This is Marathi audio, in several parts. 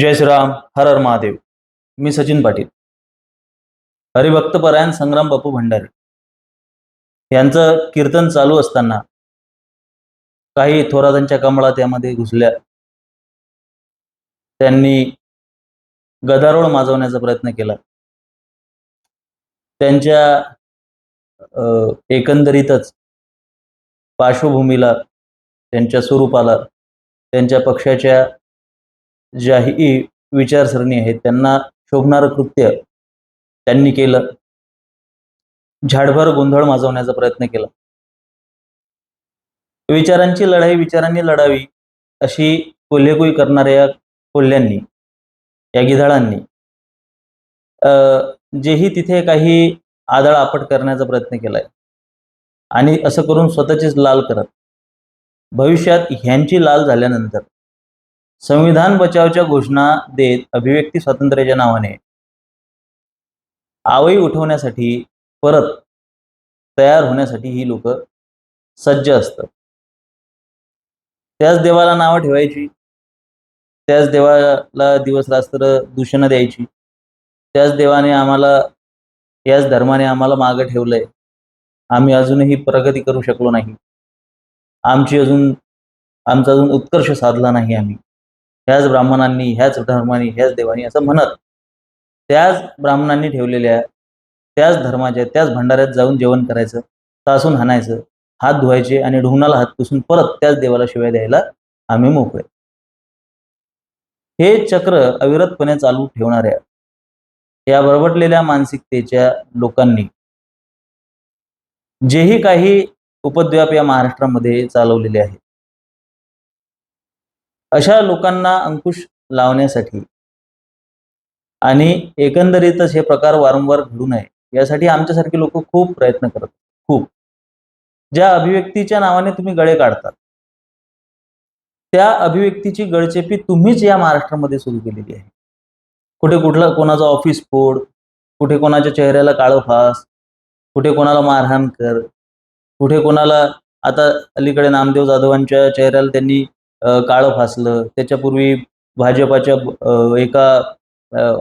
जय श्रीराम हर हर महादेव. मी सचिन पाटील. हरिभक्तपरायण संग्राम बापू भंडारी. यांचं कीर्तन चालू असताना काही थोरातांच्या कमळा त्यामध्ये घुसल्या. त्यांनी गदारोळ माजवण्याचा प्रयत्न केला. त्यांच्या एकंदरीतच पार्श्वभूमीला त्यांच्या स्वरूपाला त्यांच्या पक्षाच्या ज्याही विचारसरणी आहेत त्यांना शोभणारं कृत्य त्यांनी केलं. झाडभर गोंधळ माजवण्याचा प्रयत्न केला. विचारांची लढाई विचारांनी लढावी अशी कोल्हेकुई करणाऱ्या कोल्ह्यांनी या गिधाळांनी अं, जेही तिथे काही आदळ आपट करण्याचा प्रयत्न केलाय आणि असं करून स्वतःचीच लाल करत भविष्यात ह्यांची लाल झाल्यानंतर संविधान बचावच्या घोषणा देत अभिव्यक्ती स्वातंत्र्याच्या नावाने. आवई उठवण्यासाठी परत तयार होण्यासाठी ही लोक सज्ज असतात. त्याच देवाला नावं ठेवायची. त्याच देवाला दिवस रात्र दूषणं द्यायची. त्याच देवाने आम्हाला याच धर्माने आम्हाला मागं ठेवलंय. आम्ही अजूनही प्रगती करू शकलो नाही. आमची अजून आमचा अजून उत्कर्ष साधला नाही आम्ही. ह्याच ब्राह्मणांनी ह्याच धर्मानी ह्याच देवानी असं म्हणत. त्याच ब्राह्मणांनी ठेवलेल्या त्याच धर्माच्या त्याच भंडाऱ्यात जाऊन जेवण करायचं तासून हाणायचं हात धुवायचे आणि ढुंगणाला हात पुसून परत त्याच देवाला शिवाय द्यायला आम्ही मोकळे. हे चक्र अविरतपणे चालू ठेवणाऱ्या या बरबटलेल्या मानसिकतेच्या लोकांनी जेही काही उपद्व्याप या महाराष्ट्रामध्ये चालवलेले आहेत. अशा लोकांना अंकुश लावण्यासाठी आणि एकंदरीतच हे प्रकार वारंवार घडू नये यासाठी आमच्यासारखे लोक खूप प्रयत्न करतात खूप. ज्या अभिव्यक्तीच्या नावाने तुम्ही गळे काढतात त्या अभिव्यक्तीची गळचेपी तुम्हीच या महाराष्ट्रामध्ये सुरू केलेली आहे. कुठे कुठला कोणाचा ऑफिस फोड कुठे कोणाच्या चेहऱ्याला काळं फास कुठे कोणाला मारहाण कर कुठे कोणाला आता अलीकडे नामदेव जाधवांच्या चेहऱ्याला त्यांनी काळं फासलं. त्याच्यापूर्वी भाजपाच्या एका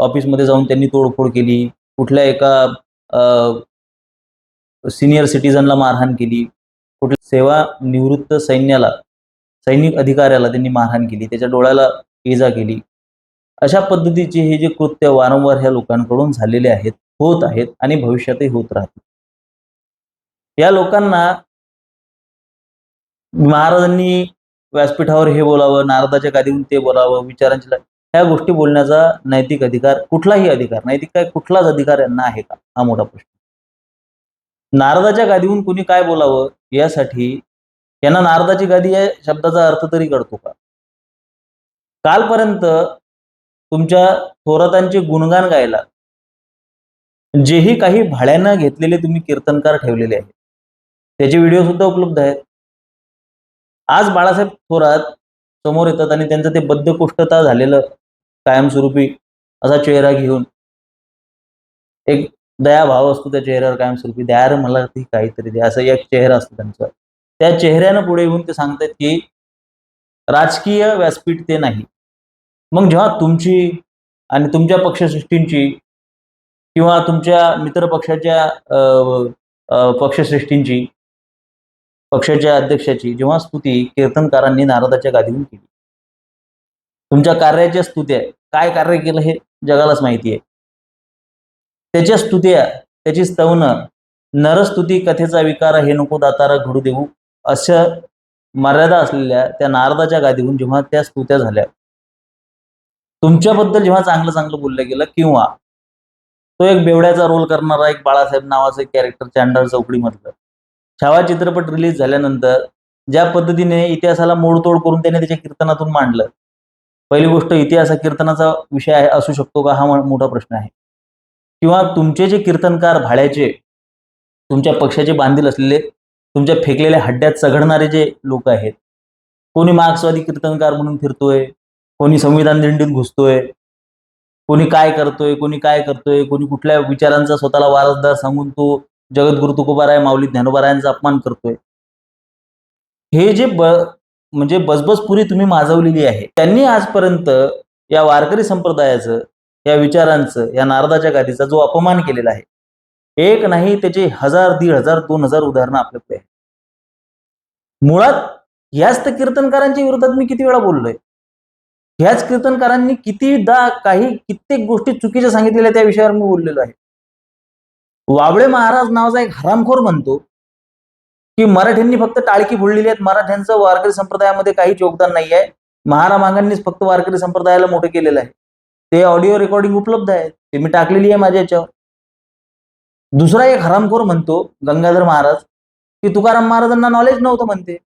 ऑफिसमध्ये जाऊन त्यांनी तोडफोड केली. कुठल्या एका सिनियर सिटीजनला मारहाण केली. कुठल्या सेवा निवृत्त सैन्याला सैनिक अधिकाऱ्याला त्यांनी मारहाण केली. त्याच्या डोळ्याला इजा केली. अशा पद्धतीचे हे जे कृत्य वारंवार ह्या लोकांकडून झालेले आहेत होत आहेत आणि भविष्यातही होत राहतील. या लोकांना महाराजांनी व्यासपीठावर हे बोलावं नारदाच्या गादीहून ते बोलावं विचारांची ह्या गोष्टी बोलण्याचा नैतिक अधिकार कुठलाही अधिकार नैतिक काय कुठलाच अधिकार यांना आहे का? हा मोठा प्रश्न. नारदाच्या गादीहून कुणी काय बोलावं यासाठी यांना नारदाची गादी या शब्दाचा अर्थ तरी कळतो का? कालपर्यंत तुमच्या थोरातांचे गुणगान गायला जेही काही भाड्यानं घेतलेले तुम्ही कीर्तनकार ठेवलेले आहेत त्याचे व्हिडिओ सुद्धा उपलब्ध आहेत. आज बाळासाहेब थोरात समोर येतात आणि त्यांचं ते बद्धकोष्ठता झालेलं कायमस्वरूपी असा चेहरा घेऊन एक दयाभाव असतो त्या चेहऱ्यावर कायमस्वरूपी. द्या मला ती काहीतरी द्या असं एक चेहरा असतो त्यांचा. त्या चेहऱ्यानं पुढे येऊन ते सांगतात की राजकीय व्यासपीठ ते नाही. मग जेव्हा तुमची आणि तुमच्या पक्षसृष्टींची किंवा तुमच्या मित्र पक्षाच्या पक्षश्रेष्ठींची पक्षाच्या अध्यक्षाची जेव्हा स्तुती कीर्तनकारांनी नारदाच्या गादीहून केली. तुमच्या कार्याच्या स्तुत्या काय कार्य केलं हे जगालाच माहिती आहे. त्याच्या स्तुत्या त्याची स्तवनं नरस्तुती कथेचा विकार हे नको दातारा घडू देऊ असं मर्यादा असलेल्या त्या नारदाच्या गादीहून जेव्हा त्या स्तुत्या झाल्या. तुमच्याबद्दल जेव्हा चांगलं चांगलं बोललं गेलं किंवा तो एक बेवड्याचा रोल करणारा एक बाळासाहेब नावाचं कॅरेक्टर चांडळ चौकडीमधलं छावा चित्रपट रिलीज झाल्यानंतर ज्या पद्धतीने इतिहासाला मोडतोड करून त्याने त्याच्या कीर्तनातून मांडलं. पहिली गोष्ट इतिहास हा कीर्तनाचा विषय आहे असू शकतो का? हा मोठा प्रश्न आहे. किंवा तुमचे जे कीर्तनकार भाड्याचे तुमच्या पक्षाचे बांधील असलेले तुमच्या फेकलेल्या हड्ड्यात चघडणारे जे लोक आहेत कोणी मार्क्सवादी कीर्तनकार म्हणून फिरतोय कोणी संविधान दिंडीत घुसतोय कोणी काय करतोय कोणी काय करतोय कोणी कुठल्या विचारांचा स्वतःला वारसदार सांगून तो जगद्गुरु तुकोबाराय माऊली ज्ञानोबारायांचा अपमान करतोय. हे जे ब म्हणजे बसबसपुरी तुम्ही माजवलेली आहे त्यांनी आजपर्यंत या वारकरी संप्रदायाचं या विचारांचं या नारदाच्या गादीचा जो अपमान केलेला आहे एक नाही त्याचे हजार दीड हजार दोन हजार उदाहरणं आपल्याकडे आहेत. मुळात ह्याच तर कीर्तनकारांच्या विरोधात मी किती वेळा बोललोय. ह्याच कीर्तनकारांनी कितीदा काही कित्येक गोष्टी चुकीच्या सांगितलेल्या त्या विषयावर मी बोललेलो आहे. वाबळे महाराज नावाचा एक हरामखोर म्हणतो की मराठ्यांनी फक्त टाळकी फोडलेली आहेत. मराठ्यांचं वारकरी संप्रदायामध्ये काहीच योगदान नाही आहे महारामांगांनीच फक्त वारकरी संप्रदायाला मोठं केलेलं आहे. ते ऑडिओ रेकॉर्डिंग उपलब्ध आहे. ते मी टाकलेली आहे माझ्या याच्यावर. दुसरा एक हरामखोर म्हणतो गंगाधर महाराज की तुकाराम महाराजांना नॉलेज नव्हतं म्हणते.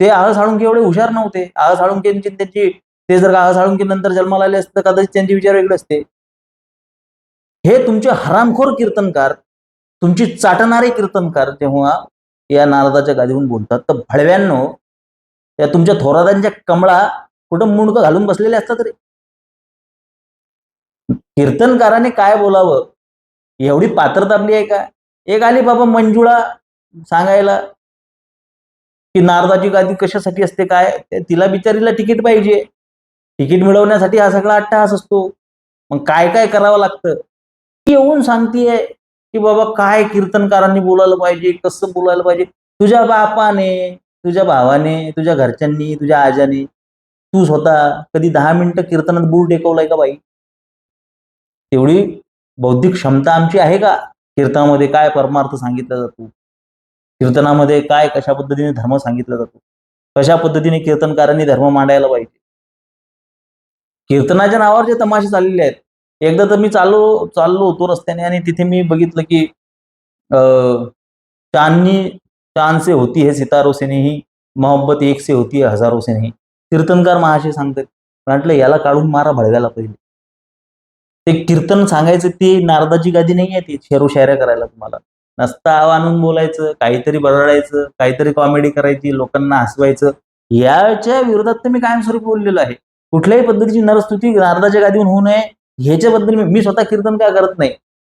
ते आळ साळुंके एवढे हुशार नव्हते. आळ साळुंकेंची त्यांची ते जर का आळ साळुंके नंतर जन्माला आले असतं तर कदाचित त्यांचे विचार वेगळे असते. हे तुमचे हरामखोर कीर्तनकार तुमची चाटणारे कीर्तनकार तेव्हा या नारदाच्या गादीहून बोलतात तर भळव्यांनो या तुमच्या थोरादांच्या कमळा कुठं मुंडकं घालून बसलेले असतात रे? कीर्तनकाराने काय बोलावं? एवढी पात्रता आपली आहे का? एक आली बाबा मंजुळा सांगायला की नारदाची गादी कशासाठी असते काय? तिला बिचारीला तिकीट पाहिजे. तिकीट मिळवण्यासाठी हा सगळा अट्टहास असतो. मग काय काय करावं लागतं? येऊन सांगतीये की बाबा काय कीर्तनकारांनी बोलायला पाहिजे कसं बोलायला पाहिजे? तुझ्या बापाने तुझ्या भावाने तुझ्या घरच्यांनी तुझ्या आजाने तू स्वतः कधी दहा मिनिटं कीर्तनात बूर टेकवलाय का बाई? तेवढी बौद्धिक क्षमता आमची आहे का? कीर्तनामध्ये काय परमार्थ सांगितला जातो? कीर्तनामध्ये काय कशा पद्धतीने धर्म सांगितला जातो? कशा पद्धतीने कीर्तनकारांनी धर्म मांडायला पाहिजे? कीर्तनाच्या नावावर जे तमाशे चाललेले आहेत. एकदा तर मी चाललो चाललो होतो रस्त्याने आणि तिथे मी बघितलं की अं, चांदनी चांद से होती है सितारो से नहीं मोहब्बत एक से होती है हजारो से नाही कीर्तनकार महाशय सांगतात. म्हटलं याला काढून मारा भडव्याला पहिले. ते कीर्तन सांगायचं ते नारदाची गादी नाही आहे ती शेरो शायऱ्या करायला तुम्हाला. नसता आव आणून बोलायचं काहीतरी बरडायचं काहीतरी कॉमेडी करायची लोकांना हसवायचं. याच्या विरोधात तर मी कायमस्वरूपी बोललेलो आहे. कुठल्याही पद्धतीची नरस्तुती नारदाच्या गादीहून होऊ नये. ह्याच्याबद्दल मी- स्वतः कीर्तन का करत नाही?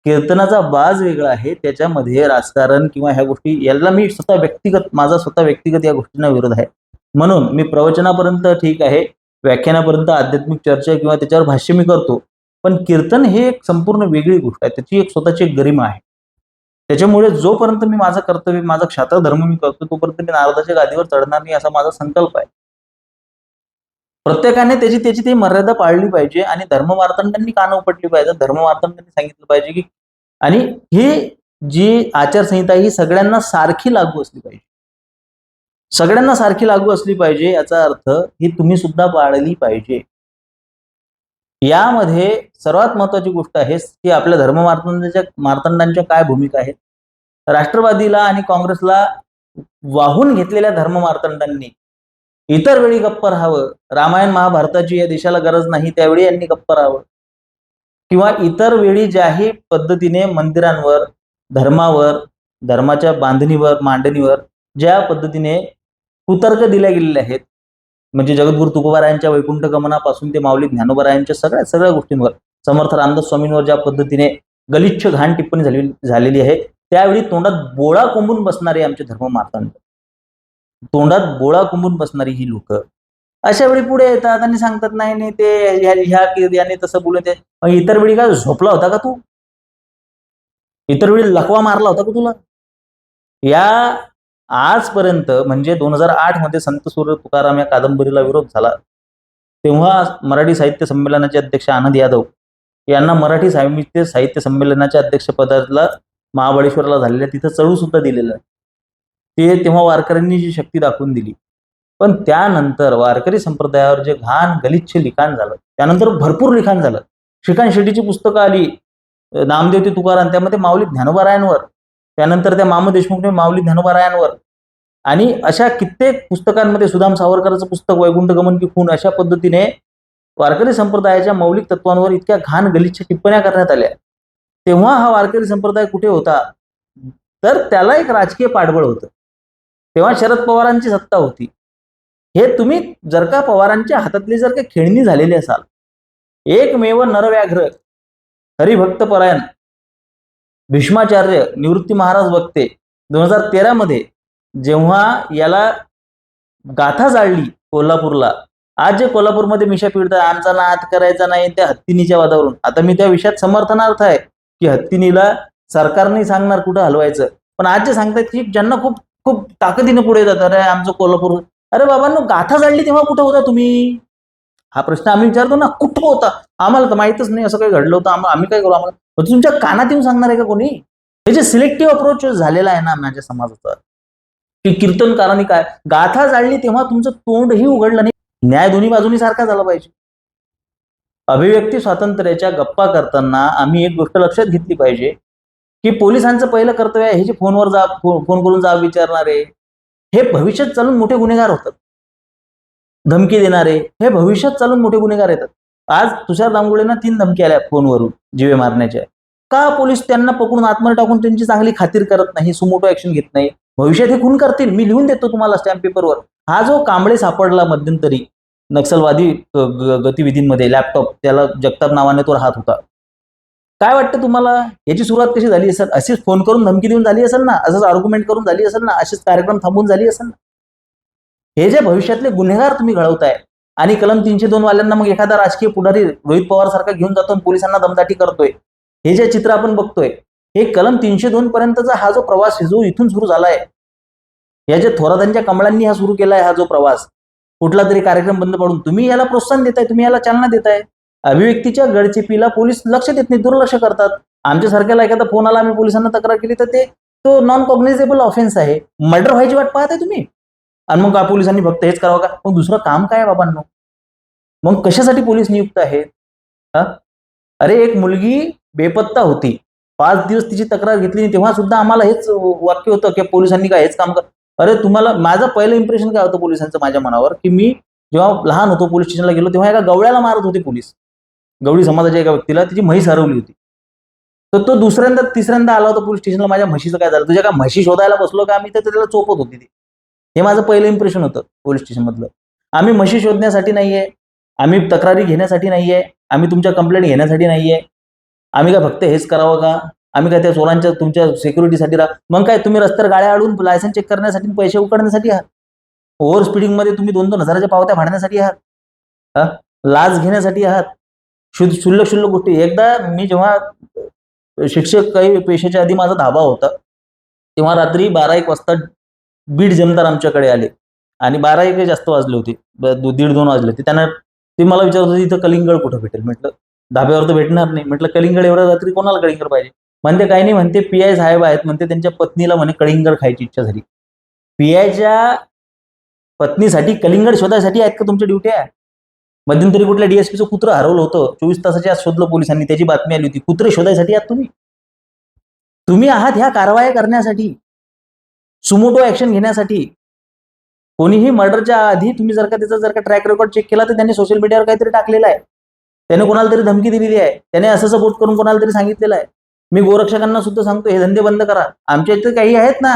कीर्तनाचा बाज वेगळा आहे त्याच्यामध्ये राजकारण किंवा ह्या गोष्टी याला मी स्वतः व्यक्तिगत माझा स्वतः व्यक्तिगत या गोष्टींना विरोध आहे. म्हणून मी प्रवचनापर्यंत ठीक आहे व्याख्यानापर्यंत आध्यात्मिक चर्चा किंवा त्याच्यावर भाष्य मी करतो. पण कीर्तन हे एक संपूर्ण वेगळी गोष्ट आहे त्याची एक स्वतःची एक गरिमा आहे. त्याच्यामुळे जोपर्यंत मी माझं कर्तव्य माझा क्षात्र धर्म मी करतो तोपर्यंत मी नारदाच्या गादीवर चढणार नाही असा माझा संकल्प आहे. प्रत्येकाने त्याची त्याची ती मर्यादा पाळली पाहिजे आणि धर्ममार्तंडांनी कान उपटली पाहिजे? धर्ममार्तंडांनी सांगितलं पाहिजे की आणि ही जी आचारसंहिता ही सगळ्यांना सारखी लागू असली पाहिजे. सगळ्यांना सारखी लागू असली पाहिजे याचा अर्थ ही तुम्ही सुद्धा पाळली पाहिजे. यामध्ये सर्वात महत्वाची गोष्ट आहे की आपल्या धर्ममार्तंडांच्या मार्तंडांच्या काय भूमिका आहेत? राष्ट्रवादीला आणि काँग्रेसला वाहून घेतलेल्या धर्ममार्तंडांनी इतर वेळी गप्प राहावं. रामायण महाभारताची या देशाला गरज नाही त्यावेळी यांनी गप्प राहावं. किंवा इतर वेळी ज्याही पद्धतीने मंदिरांवर धर्मावर धर्माच्या बांधणीवर मांडणीवर ज्या पद्धतीने कुतर्क दिल्या गेलेले आहेत म्हणजे जगद्गुरु तुकोबारायांच्या वैकुंठ गमनापासून ते माऊली ज्ञानोबारायांच्या सगळ्या सगळ्या गोष्टींवर समर्थ रामदास स्वामींवर ज्या पद्धतीने गलिच्छ घाण टिप्पणी झाली झालेली आहे त्यावेळी तोंडात बोळा कोंबून बसणारे आमचे धर्म मार्तंड तोंडात बोळा कुंबून बसणारी ही लोक अशा वेळी पुढे येतात आणि सांगतात नाही नाही ते ह्या- याने तसं बोलत मग इतर वेळी काय झोपला होता का तू? इतर वेळी लकवा मारला होता का तुला? या आजपर्यंत म्हणजे दोन हजार आठमध्ये संत सूर्य तुकाराम या कादंबरीला विरोध झाला तेव्हा मराठी साहित्य संमेलनाचे अध्यक्ष आनंद यादव यांना मराठी साहित्य साहित्य संमेलनाच्या अध्यक्षपदाला महाबळेश्वरला झालेल्या तिथं चढू सुद्धा दिलेलं. आहे ते तेव्हा वारकऱ्यांनी जी शक्ती दाखवून दिली. पण त्यानंतर वारकरी संप्रदायावर जे घाण गलिच्छ लिखाण झालं त्यानंतर भरपूर लिखाण झालं. श्रीकांत शेट्टीची पुस्तकं आली नामदेव ते तुकाराम त्यामध्ये माऊली ज्ञानोबारायांवर त्यानंतर त्या मामा देशमुखने माऊली ज्ञानोबारायांवर आणि अशा कित्येक पुस्तकांमध्ये सुदाम सावरकरांचं पुस्तक वैकुंठ गमन की खून अशा पद्धतीने वारकरी संप्रदायाच्या मौलिक तत्वांवर इतक्या घाण गलिच्छ टिप्पण्या करण्यात आल्या. तेव्हा हा वारकरी संप्रदाय कुठे होता? तर त्याला एक राजकीय पाठबळ होतं. तेव्हा शरद पवारांची सत्ता होती. हे तुम्ही जर का पवारांच्या हातातली जर का खेळणी झालेली असाल एकमेव नरव्याघ्र हरिभक्त परायण भीष्माचार्य निवृत्ती महाराज वक्ते दोन हजार तेरा मध्ये जेव्हा याला गाथा जाळली कोल्हापूरला आज जे कोल्हापूरमध्ये मिशा पिळतात आमचा नाद करायचा नाही त्या हत्तीनीच्या वादावरून. आता मी त्या विषयात समर्थनार्थ आहे की हत्तीनीला सरकारने सांगणार कुठं हलवायचं. पण आज जे सांगतायत की ज्यांना खूप खूप ताकदीनं पुढे जातात अरे आमचं कोल्हापूर. अरे बाबांनो गाथा जाळली तेव्हा कुठं होता तुम्ही? हा प्रश्न आम्ही विचारतो ना कुठं होता? आम्हाला तर माहितच नाही असं काही घडलं होतं. आम्ही काय करू? आम्हाला म्हणजे तुमच्या कानात येऊन सांगणार आहे का कोणी? हे जे सिलेक्टिव्ह अप्रोच झालेला आहे ना माझ्या समाजाचा की कीर्तनकारांनी काय? गाथा जाळली तेव्हा तुमचं तोंडही उघडलं नाही. न्याय दोन्ही बाजूनी सारखा झाला पाहिजे. अभिव्यक्ती स्वातंत्र्याच्या गप्पा करताना आम्ही एक गोष्ट लक्षात घेतली पाहिजे की पोलिसांचं पहिलं कर्तव्य आहे हे जे फोनवर जा फोन करून जा विचारणारे हे भविष्यात चालून मोठे गुन्हेगार होतात. धमकी देणारे हे भविष्यात चालून मोठे गुन्हेगार येतात. आज तुषार दामगुळेंना तीन धमकी आल्या फोनवरून जीवे मारण्याच्या. का पोलीस त्यांना पकडून आतमध्ये टाकून त्यांची चांगली खातीर करत नाही सुमोटो ऍक्शन घेत नाही? भविष्यात हे खून करतील? मी लिहून देतो तुम्हाला स्टॅम्प पेपरवर हा जो कांबळे सापडला मध्यंतरी नक्षलवादी गतिविधींमध्ये लॅपटॉप त्याला जगताप नावाने तो राहत होता. काय वाटतं तुम्हाला? याची सुरुवात कशी झाली असेल? अशीच फोन करून धमकी देऊन झाली असेल ना? असंच आर्ग्युमेंट करून झाली असेल ना? असेच कार्यक्रम थांबून झाली असेल ना? हे जे भविष्यातले गुन्हेगार तुम्ही घडवताय आणि कलम तीनशे दोन वाल्यांना मग एखादा राजकीय पुढारी रोहित पवार सारखा घेऊन जातो पोलिसांना दमदाटी करतोय. हे जे चित्र आपण बघतोय हे कलम तीनशे दोन पर्यंतचा हा जो प्रवास जो इथून सुरू झालाय या जे थोरातांच्या कमळांनी हा सुरू केलाय हा जो प्रवास कुठला तरी कार्यक्रम बंद पडून तुम्ही याला प्रोत्साहन देताय तुम्ही याला चालना देताय. अभिव्यक्तीच्या गडचिपीला पोलीस लक्ष देत नाही दुर्लक्ष करतात. आमच्यासारख्याला एखादा फोन आला आम्ही पोलिसांना तक्रार केली तर ते तो नॉन कॉग्निझेबल ऑफेन्स आहे. मर्डर व्हायची वाट पाहताय तुम्ही? आणि मग का पोलिसांनी फक्त हेच करावं का? मग दुसरं काम काय आहे बाबांनो? मग कशासाठी पोलीस नियुक्त आहेत? हा? अरे एक मुलगी बेपत्ता होती. पाच दिवस तिची तक्रार घेतली नाही तेव्हा सुद्धा आम्हाला हेच वाक्य होतं की पोलिसांनी काय हेच काम कर? अरे तुम्हाला माझं पहिलं इम्प्रेशन काय होतं पोलिसांचं माझ्या मनावर? की मी जेव्हा लहान होतो पोलीस स्टेशनला गेलो तेव्हा एका गवळ्याला मारत होते पोलीस. गवळी समाजाच्या एका व्यक्तीला तिची म्हैस हरवली होती. तर तो दुसऱ्यांदा तिसऱ्यांदा आला होता पोलीस स्टेशनला माझ्या म्हशीचं काय झालं? तुझ्या का म्हशी शोधायला बसलो का आम्ही? तर त्याला चोपत होती ती. हे माझं पहिलं इम्प्रेशन होतं पोलीस स्टेशनमधलं आम्ही म्हशी शोधण्यासाठी नाहीये. आम्ही तक्रारी घेण्यासाठी नाहीये. आम्ही तुमच्या कंप्लेंट घेण्यासाठी नाहीये. आम्ही काय फक्त हेच करावं का? आम्ही काय त्या चोरांच्या तुमच्या सिक्युरिटीसाठी राहा मग काय तुम्ही रस्त्यावर गाड्या अडून लायसन्स चेक करण्यासाठी पैसे उकडण्यासाठी आहात? ओव्हर स्पीडिंगमध्ये तुम्ही दोन दोन हजाराच्या पावत्या भाडण्यासाठी आहात? लाज लाच घेण्यासाठी आहात? शुद्ध शुल्लक शुल्लक गोष्टी. एकदा मी जेव्हा शिक्षक काही पेशाच्या आधी माझा धाबा होता तेव्हा रात्री बारा एक वाजता बीड जमदार आमच्याकडे आले. आणि बारा एक जास्त वाजले होते. दीड दोन वाजले होते. त्यांना ते मला विचारत होते इथं कलिंगड कुठं भेटेल? म्हटलं धाब्यावर तर भेटणार नाही. म्हटलं कलिंगड एवढ्या रात्री कोणाला कलिंगड पाहिजे? म्हणते काही नाही म्हणते पी आय साहेब आहेत. म्हणते त्यांच्या पत्नीला म्हणे कलिंगड खायची इच्छा झाली. पी आयच्या पत्नीसाठी कलिंगड शोधायसाठी आहेत का तुमच्या ड्युट्या? मध्यंतरी कुठल्या डीएसपीचं कुत्रं हरवलं होतं? चोवीस तासाच्या आत शोधलं पोलिसांनी त्याची बातमी आली होती. कुत्रे शोधायसाठी आहात तुम्ही? तुम्ही आहात ह्या कारवाया करण्यासाठी. सुमोटो ऍक्शन घेण्यासाठी. कोणीही मर्डरच्या आधी तुम्ही जर का त्याचा जर का ट्रॅक रेकॉर्ड चेक केला तर त्यांनी सोशल मीडियावर काहीतरी टाकलेलं आहे. त्याने कोणाला तरी धमकी दिलेली आहे. त्याने असं सपोर्ट करून कोणाला तरी सांगितलेलं आहे. मी गोरक्षकांना सुद्धा सांगतो हे धंदे बंद करा. आमच्या इथे काही आहेत ना?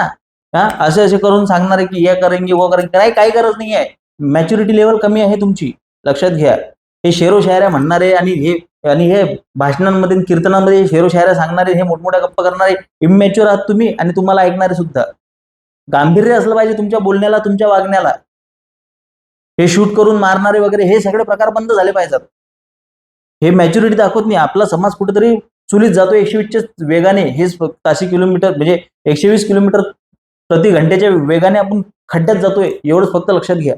हा? असे असे करून सांगणारे की या करेंगे वो करेंगे. नाही काही गरज नाही आहे मॅच्युरिटी लेवल कमी आहे तुमची. लक्षात घ्या. हे शेरो शायऱ्या म्हणणारे आणि हे आणि हे भाषणांमध्ये कीर्तनामध्ये शेरो शायऱ्या सांगणारे हे मोठमोठ्या गप्पा करणारे इमॅच्युअर आहात तुम्ही आणि तुम्हाला ऐकणारे सुद्धा. गांभीर्य असलं पाहिजे तुमच्या बोलण्याला तुमच्या वागण्याला. हे शूट करून मारणारे वगैरे हे सगळे प्रकार बंद झाले पाहिजेत. हे मॅच्युरिटी दाखवत नाही. आपला समाज कुठेतरी चुलीत जातो एकशे वीसच्या वेगाने. हेच ताशी किलोमीटर म्हणजे एकशे वीस किलोमीटर प्रति घंट्याच्या वेगाने आपण खड्ड्यात जातोय. एवढंच फक्त लक्षात घ्या.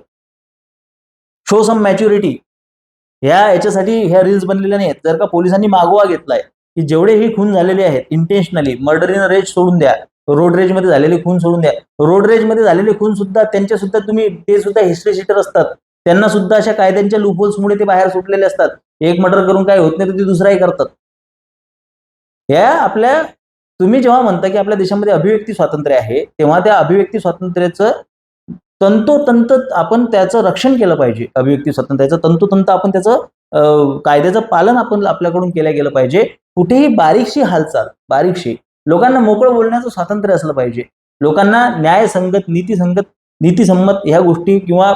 शो सम मॅच्युरिटी ह्या याच्यासाठी ह्या रील्स बनलेल्या नाहीत जर का पोलिसांनी मागोवा घेतलाय की जेवढे ही खून झालेले आहेत इंटेन्शनली मर्डर इन रेज सोडून द्या रोड रेजमध्ये झालेले खून सोडून द्या रोड रेजमध्ये झालेले खून सुद्धा त्यांच्या सुद्धा तुम्ही ते सुद्धा हिस्ट्री शीटर असतात. त्यांना सुद्धा अशा कायद्यांच्या लुपोल्समुळे ते बाहेर सुटलेले असतात. एक मर्डर करून काय होत नाही तर ते दुसराही करतात. या आपल्या तुम्ही जेव्हा म्हणता की आपल्या देशामध्ये अभिव्यक्ती स्वातंत्र्य आहे तेव्हा त्या अभिव्यक्ती स्वातंत्र्याचं तंतोतंत आपण त्याचं रक्षण केलं पाहिजे. अभिव्यक्ती स्वातंत्र्याचं तंतोतंत आपण त्याचं कायद्याचं पालन आपण आपल्याकडून केलं गेलं पाहिजे. कुठेही बारीकशी हालचाल बारीकशी लोकांना मोकळं बोलण्याचं स्वातंत्र्य असलं पाहिजे. लोकांना न्यायसंगत नीतीसंगत नीतीसंमत ह्या गोष्टी किंवा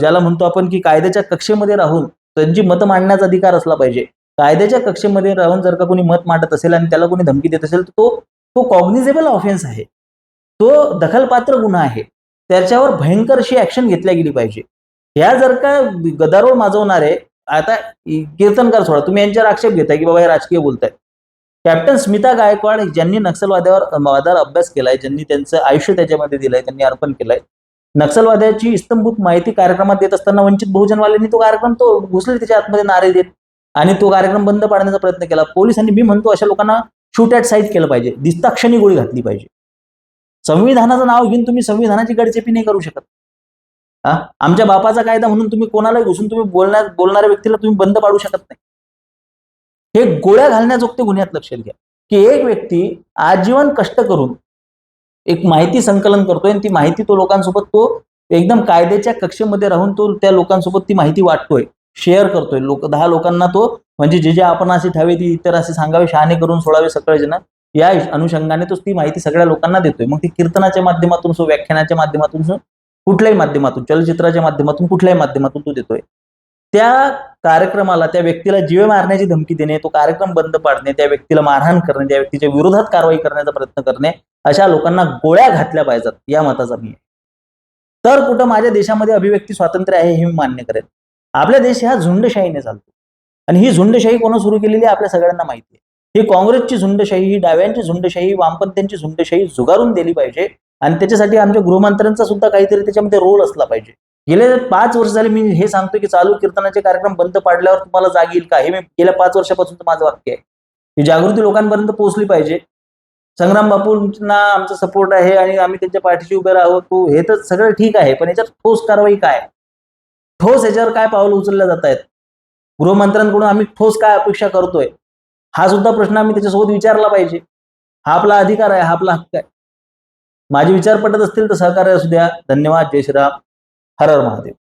ज्याला म्हणतो आपण की कायद्याच्या कक्षेमध्ये राहून त्यांची मतं मांडण्याचा अधिकार असला पाहिजे. कायद्याच्या कक्षेमध्ये राहून जर का कोणी मत मांडत असेल आणि त्याला कोणी धमकी देत असेल तर तो तो कॉग्निझेबल ऑफेन्स आहे. तो दखलपात्र गुन्हा आहे. त्याच्यावर भयंकर अशी ऍक्शन घेतल्या गेली पाहिजे. ह्या जर का गदारोळ माजवणारे आता कीर्तनकार सोडा तुम्ही यांच्यावर आक्षेप घेताय की बाबा हे राजकीय बोलतायत. कॅप्टन स्मिता गायकवाड ज्यांनी नक्षलवाद्यावर वादावर अभ्यास केलाय ज्यांनी त्यांचं आयुष्य त्याच्यामध्ये दिलंय त्यांनी अर्पण केलंय नक्षलवाद्याची इस्तंभूत माहिती कार्यक्रमात देत असताना वंचित बहुजनवाल्यांनी तो कार्यक्रम तो घुसले त्याच्या आतमध्ये नारे देत आणि तो कार्यक्रम बंद पाडण्याचा प्रयत्न केला. पोलिसांनी मी म्हणतो अशा लोकांना शूट ॲट साईट केलं पाहिजे. दिसता क्षणी गोळी घातली पाहिजे. संविधानाचं नाव घेऊन तुम्ही संविधानाची गडचेपी नाही करू शकत. हा? आमच्या बापाचा कायदा म्हणून तुम्ही कोणालाही घुसून तुम्ही बोलण्या बोलणाऱ्या व्यक्तीला तुम्ही बंद पाडू शकत नाही. हे गोळ्या घालण्याजोगते गुन्ह्यात लक्षात घ्या की एक व्यक्ती आजीवन कष्ट करून एक माहिती संकलन करतोय आणि ती माहिती तो लोकांसोबत तो एकदम कायद्याच्या कक्षेमध्ये राहून तो त्या लोकांसोबत ती माहिती वाटतोय शेअर करतोय. लोक दहा लोकांना तो म्हणजे जे जे आपण असे ठावे ती इतर असे सांगावे शहाणे करून सोडावे सकाळी जण या अनुषंगाने तोच ती माहिती सगळ्या लोकांना देतोय. मग ती कीर्तनाच्या माध्यमातून सो व्याख्यानाच्या माध्यमातून सो कुठल्याही माध्यमातून चलचित्राच्या माध्यमातून कुठल्याही माध्यमातून तो देतोय. त्या कार्यक्रमाला त्या व्यक्तीला जीवे मारण्याची धमकी देणे तो कार्यक्रम बंद पाडणे त्या व्यक्तीला मारहाण करणे त्या व्यक्तीच्या विरोधात कारवाई करण्याचा प्रयत्न करणे अशा लोकांना गोळ्या घातल्या पाहिजेत या मताचा मी. तर कुठं माझ्या देशामध्ये अभिव्यक्ती स्वातंत्र्य आहे हे मी मान्य करेन. आपला देश हा झुंडशाहीने चालतो आणि ही झुंडशाही कोण सुरू केलेली आहे आपल्या सगळ्यांना माहिती आहे. ही काँग्रेसची झुंडशाही ही डाव्यांची झुंडशाही वामपंथ्यांची झुंडशाही झुगारून दिली पाहिजे. आणि त्याच्यासाठी आमच्या गृहमंत्र्यांचा सुद्धा काहीतरी त्याच्यामध्ये रोल असला पाहिजे. गेले पाच वर्ष झाले मी हे सांगतो की चालू कीर्तनाचे कार्यक्रम बंद पाडल्यावर तुम्हाला जाग येईल का? हे मी गेल्या पाच वर्षापासून माझं वाक्य आहे. ही जागृती लोकांपर्यंत पोहोचली पाहिजे. संग्राम बापूंना आमचा सपोर्ट आहे आणि आम्ही त्यांच्या पाठीशी उभे राहतो हे तर सगळं ठीक आहे पण याच्यात ठोस कारवाई काय? ठोस याच्यावर काय पावलं उचलल्या जात आहेत गृहमंत्र्यांकडून आम्ही ठोस काय अपेक्षा करतोय? हा सुद्धा प्रश्न आम्ही त्याच्यासोबत विचारला पाहिजे. हा आपला अधिकार आहे हा आपला हक्क आहे. माझे विचार पटत असतील तर सहकार्य असू द्या. धन्यवाद. जय श्रीराम. हर हर महादेव.